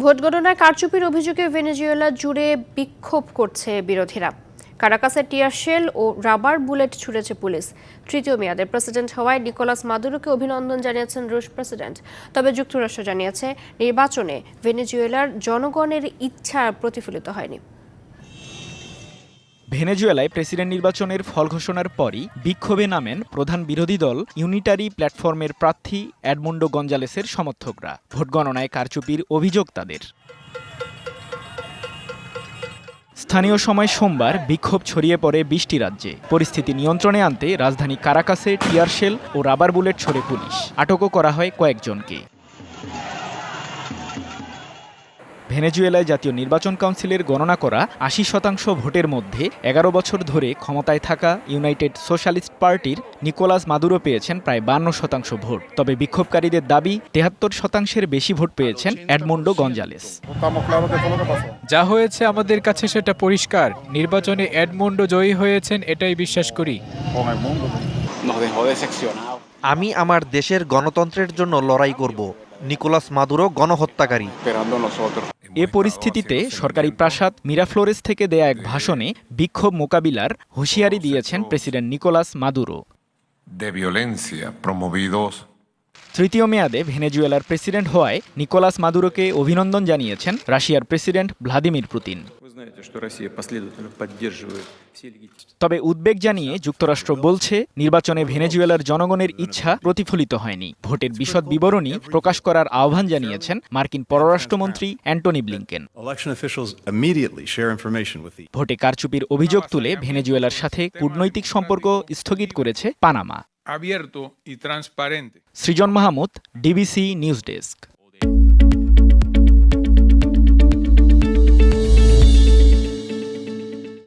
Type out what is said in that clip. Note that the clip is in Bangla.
ভোট গণনায় কারচুপির অভিযোগে ভেনেজুয়েলা জুড়ে বিক্ষোভ করছে বিরোধীরা। কারাকাসে টিয়ার শেল ও রাবার বুলেট ছুড়েছে পুলিশ। তৃতীয় মেয়াদের প্রেসিডেন্ট হওয়ায় নিকোলাস মাদুরোকে অভিনন্দন জানিয়েছেন রুশ প্রেসিডেন্ট। তবে যুক্তরাষ্ট্র জানিয়েছে, নির্বাচনে ভেনেজুয়েলার জনগণের ইচ্ছা প্রতিফলিত হয়নি। ভেনেজুয়েলায় প্রেসিডেন্ট নির্বাচনের ফল ঘোষণার পরই বিক্ষোভে নামেন প্রধান বিরোধী দল ইউনিটারি প্ল্যাটফর্মের প্রার্থী অ্যাডমন্ডো গঞ্জালেসের সমর্থকরা। ভোট গণনায় কারচুপির অভিযোগ তাদের। স্থানীয় সময় সোমবার বিক্ষোভ ছড়িয়ে পড়ে বৃষ্টি রাজ্যে। পরিস্থিতি নিয়ন্ত্রণে আনতে রাজধানী কারাকাসে টিয়ারশেল ও রাবার বুলেট ছড়ে পুলিশ। আটকও করা হয় কয়েকজনকে। ভেনেজুয়েলায় জাতীয় নির্বাচন কাউন্সিলের গণনা করা আশি শতাংশ ভোটের মধ্যে এগারো বছর ধরে ক্ষমতায় থাকা ইউনাইটেড সোশ্যালিস্ট পার্টির নিকোলাস মাদুরো পেয়েছেন প্রায় বান্ন শতাংশ ভোট তবে বিক্ষোভকারীদের দাবি তেহাত্তর শতাংশের বেশি ভোট পেয়েছেন অ্যাডমন্ডো গঞ্জালেস. যা হয়েছে আমাদের কাছে সেটা পরিষ্কার নির্বাচনে এডমন্ডো জয়ী হয়েছেন এটাই বিশ্বাস করি. আমি আমার দেশের গণতন্ত্রের জন্য লড়াই করব নিকোলাস মাদুরো গণহত্যাকারী। এ পরিস্থিতিতে সরকারি প্রাসাদ মিরাফ্লোরেস থেকে দেয়া এক ভাষণে বিক্ষোভ মোকাবিলার হুঁশিয়ারি দিয়েছেন প্রেসিডেন্ট নিকোলাস মাদুরো। তৃতীয় মেয়াদে ভেনেজুয়েলার প্রেসিডেন্ট হওয়ায় নিকোলাস মাদুরোকে অভিনন্দন জানিয়েছেন রাশিয়ার প্রেসিডেন্ট ভ্লাদিমির পুতিন। তবে উদ্বেগ জানিয়ে যুক্তরাষ্ট্র বলছে নির্বাচনে ভেনেজুয়েলার জনগণের ইচ্ছা প্রতিফলিত হয়নি। ভোটের বিশদ বিবরণী প্রকাশ করার আহ্বান জানিয়েছেন মার্কিন পররাষ্ট্রমন্ত্রী অ্যান্টনি ব্লিংকেন। ভোটে কারচুপির অভিযোগ তুলে ভেনেজুয়েলার সাথে কূটনৈতিক সম্পর্ক স্থগিত করেছে Panama. Srijan Mahmud DBC news desk.